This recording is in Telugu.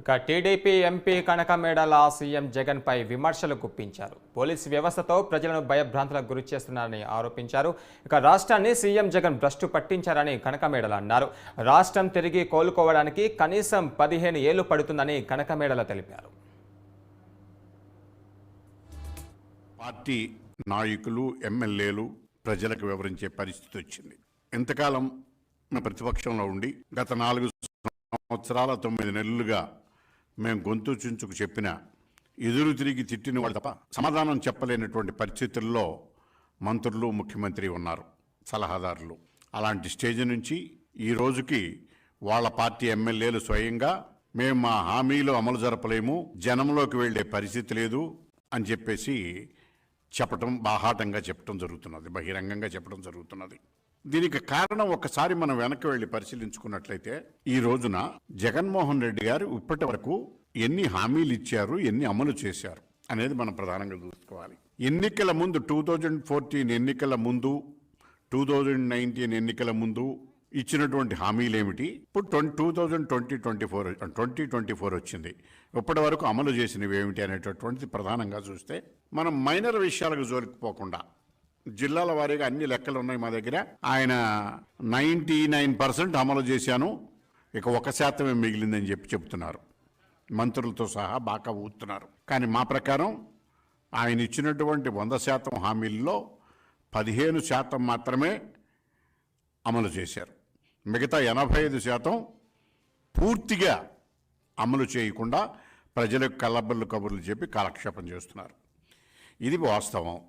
ఇక టీడీపీ ఎంపీ కనకమేడల సీఎం జగన్పై విమర్శలు గుప్పించారు. పోలీసు వ్యవస్థతో ప్రజలను భయభ్రాంతులకు గురి చేస్తున్నారని ఆరోపించారు. ఇక రాష్ట్రాన్ని సీఎం జగన్ భ్రష్టు పట్టించారని కనకమేడల అన్నారు. రాష్ట్రం తిరిగి కోలుకోవడానికి కనీసం పదిహేను ఏళ్ళు పడుతుందని కనకమేడల తెలిపారు. పార్టీ నాయకులు ఎమ్మెల్యేలు ప్రజలకు వివరించే పరిస్థితి వచ్చింది. ఇంతకాలం ప్రతిపక్షంలో ఉండి గత నాలుగు సంవత్సరాల తొమ్మిది నెలలుగా మేము గొంతు చుంచుకు చెప్పిన ఎదురు తిరిగి తిట్టిన వాళ్ళు తప్ప సమాధానం చెప్పలేనటువంటి పరిస్థితుల్లో మంత్రులు ముఖ్యమంత్రి ఉన్నారు సలహాదారులు. అలాంటి స్టేజ్ నుంచి ఈ రోజుకి వాళ్ళ పార్టీ ఎమ్మెల్యేలు స్వయంగా మేము మా హామీలు అమలు జరపలేము జనంలోకి వెళ్ళే పరిస్థితి లేదు అని చెప్పేసి చెప్పటం బాహాటంగా చెప్పడం జరుగుతున్నది బహిరంగంగా చెప్పడం జరుగుతున్నది. దీనికి కారణం ఒకసారి మనం వెనక్కి వెళ్ళి పరిశీలించుకున్నట్లయితే ఈ రోజున జగన్మోహన్ రెడ్డి గారు ఇప్పటి వరకు ఎన్ని హామీలు ఇచ్చారు ఎన్ని అమలు చేశారు అనేది మనం ప్రధానంగా చూసుకోవాలి. ఎన్నికల ముందు టూ థౌజండ్ ఫోర్టీన్ ఎన్నికల ముందు టూ థౌజండ్ నైన్టీన్ ఎన్నికల ముందు ఇచ్చినటువంటి హామీలు ఏమిటి ఇప్పుడు twenty two thousand twenty twenty four twenty twenty four వచ్చింది. ఇప్పటి వరకు అమలు చేసినవి ఏమిటి అనేటటువంటిది ప్రధానంగా చూస్తే మనం మైనర్ విషయాలకు జోలికిపోకుండా జిల్లాల వారీగా అన్ని లెక్కలు ఉన్నాయి మా దగ్గర. ఆయన నైంటీ నైన్ పర్సెంట్ అమలు చేశాను. ఇక ఒక శాతమే మిగిలిందని చెప్పి చెప్తున్నారు. మంత్రులతో సహా బాగా ఊతున్నారు. కానీ మా ప్రకారం ఆయన ఇచ్చినటువంటి వంద శాతం హామీల్లో పదిహేను శాతం మాత్రమే అమలు చేశారు. మిగతా ఎనభై ఐదు శాతం పూర్తిగా అమలు చేయకుండా ప్రజలకు కళ్ళబల్లు కబుర్లు చెప్పి కాలక్షేపం చేస్తున్నారు. ఇది వాస్తవం.